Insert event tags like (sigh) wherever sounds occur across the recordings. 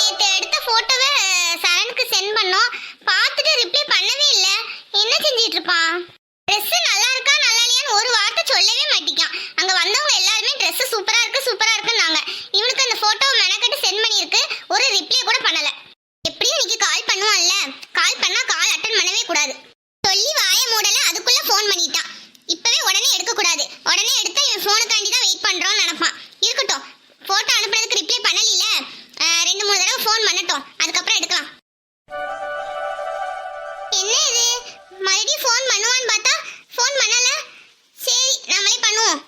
நேற்று எடுத்த ஃபோட்டோவை சரணுக்கு சென்ட் பண்ணோம். பார்த்துட்டு ரிப்ளை பண்ணவே இல்லை. என்ன செஞ்சிட்டு இருப்பான் ட்ரெஸ் நல்லா இருக்கா நல்லா இல்லையான்னு ஒரு வார்த்தை சொல்லவே மாட்டிக்கான். அங்க வந்தவங்க எல்லாருமே ட்ரெஸ்ஸு சூப்பரா இருக்கு சூப்பரா இருக்குன்னாங்க. இவனுக்கு அந்த ஃபோட்டோவை மெனக்கட்டு சென்ட் பண்ணியிருக்கு. ஒரு ரிப்ளை கூட பண்ணலை. மறுபடியும் ஃபோன் பண்ணுவான்னு பார்த்தா ஃபோன் பண்ணல. சரி நம்மளே பண்ணுவோம்.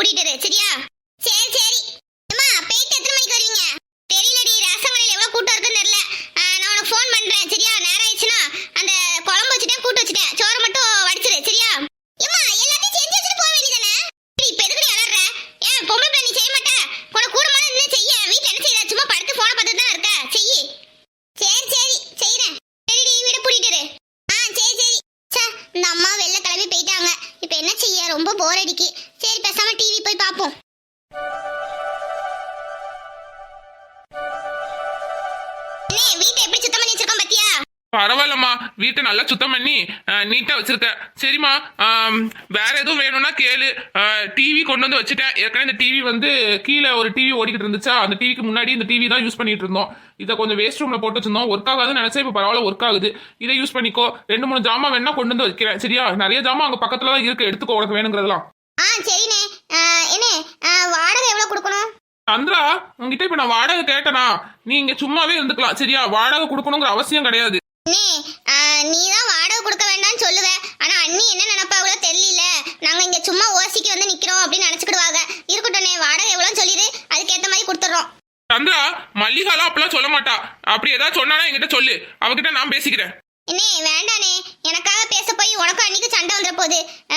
கூட்டிட்டு இரு, சரியா? சரி சரி. அம்மா போயிட்டு எத்தனை மணிக்கு வருவீங்க? தெரியலடி ரேஷன் எவ்வளோ கூட்டம் இருக்குன்னு தெரியல. நான் உனக்கு ஃபோன் பண்றேன் சரியா? நேரம் ஆயிடுச்சுன்னா அந்த குழம்பு வச்சுட்டேன் கூட்டு வச்சுட்டேன். சோறு மட்டும் வடிச்சிரு சரியா? அம்மா எல்லாத்தையும் செஞ்சு வச்சுட்டு போக வேண்டியதானே இப்போ எதுக்கு நீ அலற? ஏன் பொம்பளை பிள்ளை நீ செய்ய மாட்டேன் உனக்கு கூட மாதிரி நின்று செய்ய. வீட்டில் என்ன செய்யற? சும்மா படுத்து ஃபோனை பார்த்து தான் இருக்க? செய்யி. சரி சரி செய்றேன். சரிடி வீட பூட்டிட்டு ஆ சரி சரி. ச்சே இந்த அம்மா வெளில கிளம்பி போயிட்டாங்க. இப்போ என்ன செய்ய? ரொம்ப போர் அடிக்கு. சரி பேசாமல் டீ பார்ப்போம் வீட்டை எப்படி சுத்தம் பண்ணி வச்சிருக்கோம் பரவாயில்லம்மா. வீட்டை நல்லா சுத்தம் பண்ணி நீட்டா வச்சிருக்க சரிம்மா வேற எதுவும் வேணும்னா கேளு. டிவி கொண்டு வந்து வச்சுட்டேன். ஏற்கனவே இந்த டிவி வந்து கீழே ஒரு டிவி ஓடிக்கிட்டு இருந்துச்சா? அந்த டிவிக்கு முன்னாடி இந்த டிவி தான் யூஸ் பண்ணிட்டு இருந்தோம். இதை கொஞ்சம் வேஸ்ட் ரூம்ல போட்டு வச்சிருந்தோம். ஒர்க் ஆகாதுன்னு நினைச்சா இப்போ பரவாயில்ல ஒர்க் ஆகுது. இதை யூஸ் பண்ணிக்கோ. ரெண்டு மூணு ஜாமான் வேணா கொண்டு வந்து வைக்கிறேன். சரியா? நிறைய ஜாமான் அங்க பக்கத்துல தான் இருக்கு. எடுத்துக்கோ உனக்கு வேணுங்கிறதெல்லாம். ஆ சரிண்ணே. என்ன? வாடகை எவ்வளவு கொடுக்கணும்? சந்திரா உங்ககிட்ட இப்ப நான் வாடகை கேட்டனா? நீ இங்க சும்மாவே இருந்துக்கலாம். சரியா? வாடகை கொடுக்கணுங்கிற அவசியம் கிடையாது. அண்ணே நீ தான் வாடகை கொடுக்க வேண்டாம்னு சொல்லுவ. ஆனா அண்ணி என்ன நினைப்பாவளோ தெரியல. நாங்க இங்க சும்மா ஓசிக்கு வந்து நிக்கிறோம் அப்படின்னு நினைச்சுக்கிடுவாங்க. இருக்கட்டும்ண்ணே வாடகை எவ்வளோன்னு சொல்லிடு. அதுக்கேத்த மாதிரி கொடுத்துட்றோம். சந்திரா மல்லிகாலாம் அப்பெல்லாம் சொல்ல மாட்டா. அப்படி ஏதாவது சொன்னானா என்கிட்ட சொல்லு. அவகிட்ட நான் பேசிக்கிறேன். அண்ணே வேண்டாண்ணே எனக்காக பேச போய் உனக்கும் அன்னிக்கு சண்டை வந்துட போகுது ஆ,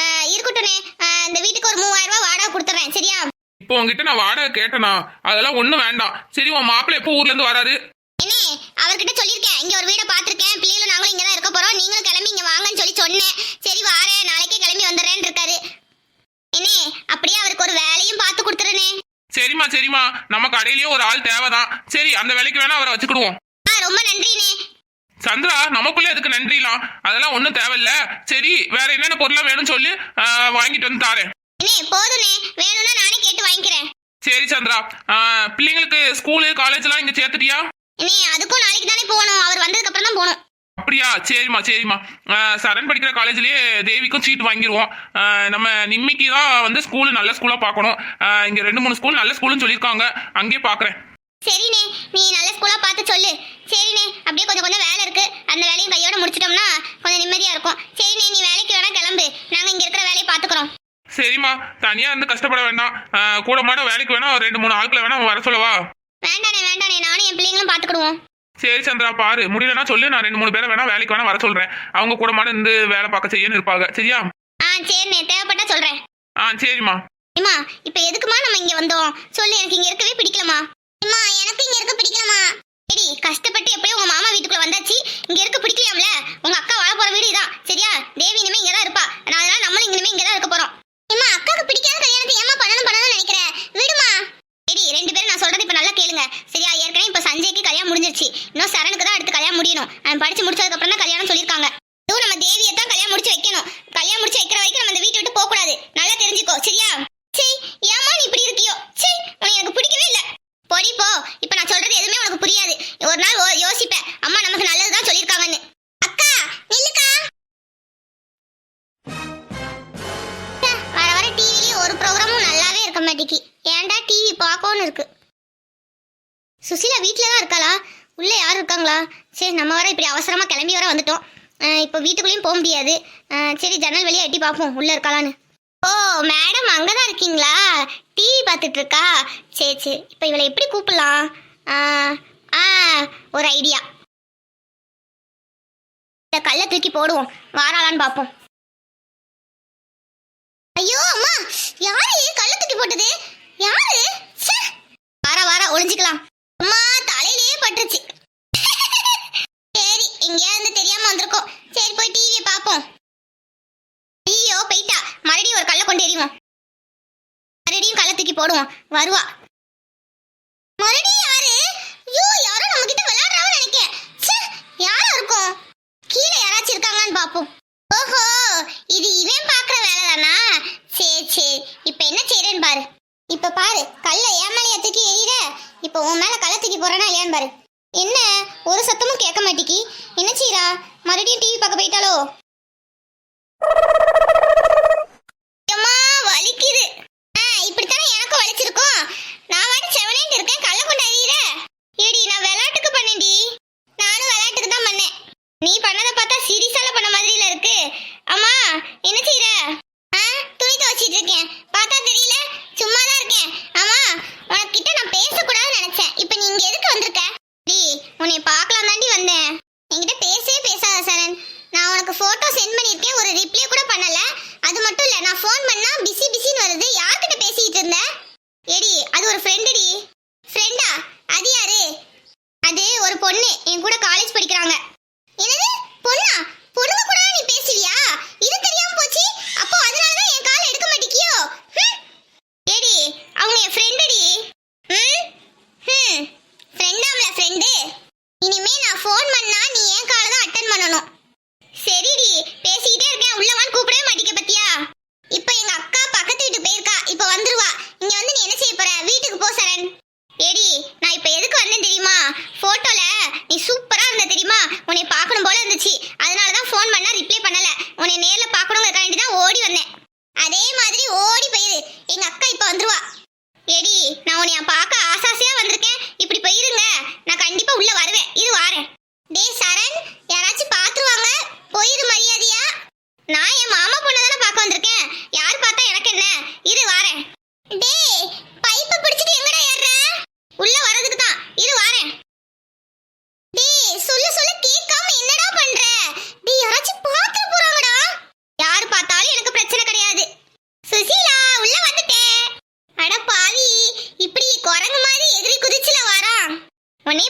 இந்த வீட்டுக்கு ஒரு மூவாயிரம் ரூபாய் வாடகை கொடுத்துறேன் சரியா? இப்போ உங்ககிட்ட நான் வாடகை கேட்டனா? அதெல்லாம் ஒண்ணும் வேண்டாம். சரி உன் மாப்பிள்ளை எப்போ ஊர்ல இருந்து வராரு? அண்ணே அவர்கிட்ட சொல்லியிருக்கேன். இங்க ஒரு வீடை பார்த்துருக்கேன். பிள்ளைகளும் நாங்களும் இங்க தான் இருக்க போறோம். நீங்களும் கிளம்பி இங்க வாங்கன்னு சொல்லி சொன்னேன். சரி வாரேன். நாளைக்கே கிளம்பி வந்துடுறேன்னு இருக்காரு. அண்ணே அப்படியே அவருக்கு ஒரு வேலையும் பார்த்து கொடுத்துருனே. சரிம்மா சரிம்மா. நம்ம கடையிலயே ஒரு ஆள் தேவைதான். சரி அந்த வேலைக்கு வேணா அவரை வச்சுக்கிடுவோம். ரொம்ப நன்றிண்ணே சந்திரா நமக்குள்ள எதுக்கு நன்றிலாம்? அதெல்லாம் ஒண்ணும் தேவையில்ல. சரி வேற என்னென்ன பொருளாம் வேணும்னு சொல்லி வாங்கிட்டு வந்து தாரேன். போதுண்ணே வேணும்னா நானே கேட்டு வாங்கிக்கிறேன். சரி சந்திரா. பிள்ளைங்களுக்கு ஸ்கூலு காலேஜ் எல்லாம் இங்க சேர்த்துட்டியா? அண்ணே அதுக்கும் நாளைக்கு தானே போகணும். அவர் வந்ததுக்கு அப்புறம் தான் போகணும். அப்படியா? சரிம்மா சரிம்மா. சரண் படிக்கிற காலேஜ்லயே தேவிக்கும் சீட் வாங்கிடுவோம் நம்ம நிம்மிக்கு தான் வந்து ஸ்கூல் நல்ல ஸ்கூலா பார்க்கணும். இங்க ரெண்டு மூணு ஸ்கூல் நல்ல ஸ்கூல்னு சொல்லியிருக்காங்க. அங்கேயே பார்க்கறேன். சரிண்ணே நீ நல்ல ஸ்கூலா பார்த்து சொல்லு. சரிண்ணே அப்படியே கொஞ்சம் கொஞ்சம் வேலை இருக்கு. அந்த வேலையும் கையோட முடிச்சிட்டோம்னா கொஞ்சம் நிம்மதியா இருக்கும். சரிண்ணே நீ வேலைக்கு வேணா கிளம்பு. நாங்க இங்க இருக்கிற வேலையை பார்த்துக்கிறோம். சரிம்மா தனியா இருந்து கஷ்டப்பட வேண்டாம். கூட மாட வேலைக்கு வேணா ஒரு ரெண்டு மூணு ஆட்களை வேணா வர சொல்லவா? வேண்டாண்ணே வேண்டாண்ணே நானும் என் பிள்ளைங்களும் பார்த்துக்கிடுவோம். சரி சந்திரா பாரு. முடியலன்னா சொல்லு. நான் ரெண்டு மூணு பேரை வேணா வேலைக்கு வேணா வர சொல்றேன். அவங்க கூட மாட இருந்து வேலை பார்க்க செய்யன்னு இருப்பாங்க. சரியா? ஆ சரிண்ணே. தேவைப்பட்டா சொல்றேன். ஆ சரிம்மா. அம்மா இப்போ எதுக்குமா நம்ம இங்க வந்தோம்? சொல்லு எனக்கு இங்க இருக்கவே பிடிக்கலமா அம்மா எனக்கு இங்க இருக்க பிடிக்கலமா சரி கஷ்டப்பட்டு எப்படியும் உங்க மாமா வீட்டுக்குள்ள வந்தாச்சு. நல்லாவே ஏன்டா டிவி பார்க்கணும்னு இருக்கு. சுசிலா வீட்டில் தான் இருக்காளா? உள்ளே யாரும் இருக்காங்களா? சரி நம்ம வர இப்படி அவசரமாக கிளம்பி வர வந்துட்டோம். இப்போ வீட்டுக்குள்ளேயும் போக முடியாது. சரி ஜன்னல் வெளியே எட்டி பார்ப்போம். உள்ளே இருக்காளான்னு. ஓ மேடம் அங்கதான் இருக்கீங்களா? டிவி பார்த்துட்டு இருக்கா? சரி சரி. இப்போ இவளை எப்படி கூப்பிடலாம்? ஆ ஒரு ஐடியா இந்த கல்லை தூக்கி போடுவோம். வாராளான்னு பார்ப்போம். ஐயோ அம்மா! யாரு கல்லு தூக்கி போட்டது? யாரு? வார வாரா ஒளிஞ்சிக்கலாம் ஒளிஞ்சுக்கலாம். அம்மா தலையிலேயே பட்டுருச்சு. (laughs) சரி எங்கேயா இருந்து தெரியாம வந்திருக்கோம். சரி போய் டிவியை பார்ப்போம் ஐயோ போயிட்டா. மறுபடியும் ஒரு கல்லை கொண்டு எறிவோம். மறுபடியும் கல்லை தூக்கி போடுவோம். வருவா மறுபடியும் யாரு ஐயோ யாரோ நம்ம கிட்ட விளையாடுறாங்கன்னு நினைக்கேன் ச்சே, யாரா இருக்கும் கீழே யாராச்சும் இருக்காங்கன்னு பாப்போம் ஓஹோ இது இவன் பாக்குற வேலை தானா சரி சரி இப்ப என்ன செய்யறேன்னு பாரு இப்ப பாரு கல்ல ஏமாலியா தூக்கி எறிகிற இப்ப உன் மேல கல்ல தூக்கி போறேனா இல்லையான்னு பாரு. என்ன? ஒரு சத்தமும் கேட்க மாட்டேக்கி. என்ன சீரா? மறுபடியும் டிவி பார்க்க போயிட்டாலோ அம்மா வலிக்குது ஆ இப்படித்தானே எனக்கும் வலிச்சிருக்கும் நான் வாடி செவனேன்னு இருக்கேன் கல்ல கொண்டு அறியிற ஏடி நான் விளையாட்டுக்கு பண்ணேன்டி நானும் விளையாட்டுக்கு தான் பண்ணேன் நீ பண்ணத பார்த்தா சீரியஸால பண்ண மாதிரில இருக்கு அம்மா என்ன செய்யற ஆ துணி துவைச்சிட்டு இருக்கேன் பார்த்தா தெரியல சும்மா தான் இருக்கேன் ஆமா உனக்கிட்ட நான் பேசக்கூடாதுன்னு நினைச்சேன் இப்போ நீ இங்க எதுக்கு வந்திருக்க டி உன்னை பார்க்கலாம் தாண்டி வந்தேன் என்கிட்ட பேசவே பேசாத சரண் நான் உனக்கு போட்டோ சென்ட் பண்ணியிருக்கேன் ஒரு ரிப்ளை கூட பண்ணல அது மட்டும் இல்ல நான் ஃபோன் பண்ணா பிஸி பிஸின்னு வருது யார்கிட்ட பேசிட்டு இருந்த ஏடி அது ஒரு ஃப்ரெண்டுடி ஃப்ரெண்டா அது யாரு அது ஒரு பொண்ணு என் கூட காலேஜ் படிக்கிறாங்க என்னது பொண்ணா பொண்ணுங்க கூட நீ பேசுவியா இது தெரியாம போச்சு அப்போ அதனால தான் என் கால் எடுக்க மாட்டேங்கியோ ஹம். ஏடி அவங்க என் ஃப்ரெண்டுடி ம் ஹம் ஃப்ரெண்டாம்ல ஃப்ரெண்டு இனிமே நான் ஃபோன் பண்ணா நீ ஏன் கால தான் அட்டன் பண்ணணும். சரிடி பேசிக்கிட்டே இருக்கேன். உள்ள வான்னு கூப்பிடவே மாட்டேங்க பத்தியா? இப்போ எங்க அக்கா பக்கத்து வீட்டு போயிருக்கா. இப்போ வந்துருவா. இங்க வந்து நீ என்ன செய்ய போற? வீட்டுக்கு போ சரண். ஏடி நான் இப்போ எதுக்கு வந்தேன் தெரியுமா? போட்டோல நீ சூப்பரா இருந்த தெரியுமா? உன்னை பார்க்கணும் போல இருந்துச்சு. அதனால தான் பண்ணி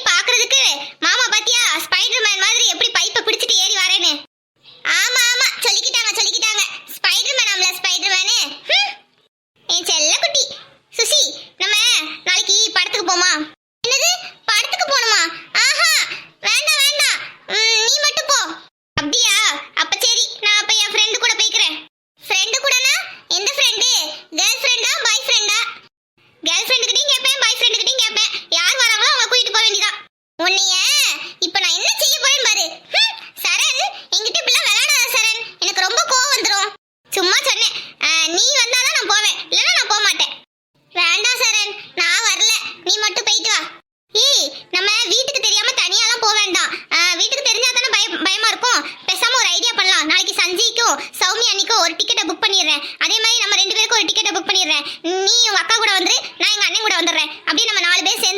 நாளைக்கு சஞ்சிக்கும் சௌமி அன்னைக்கும் ஒரு டிக்கெட்டை புக் பண்ணிடுறேன். அதே மாதிரி நம்ம ரெண்டு பேருக்கும் ஒரு டிக்கெட்டை புக் பண்ணிடுறேன். நீ உங்கள் அக்கா கூட வந்துரு நான் எங்கள் அண்ணன் கூட வந்துடுறேன். அப்படியே நம்ம நாலு பேர் சேர்ந்து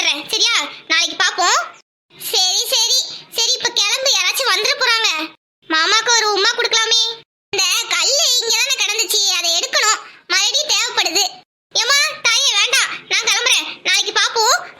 வச்சிடுறேன் சரியா? நாளைக்கு பாப்போம். சரி சரி. சரி இப்ப கிளம்பு. யாராச்சும் வந்துட போறாங்க. மாமாக்கு ஒரு உமா கொடுக்கலாமே. இந்த கல்லு இங்க தானே கிடந்துச்சு. அதை எடுக்கணும். மறுபடியும் தேவைப்படுது. ஏமா தாயே வேண்டாம். நான் கிளம்புறேன். நாளைக்கு பாப்போம்.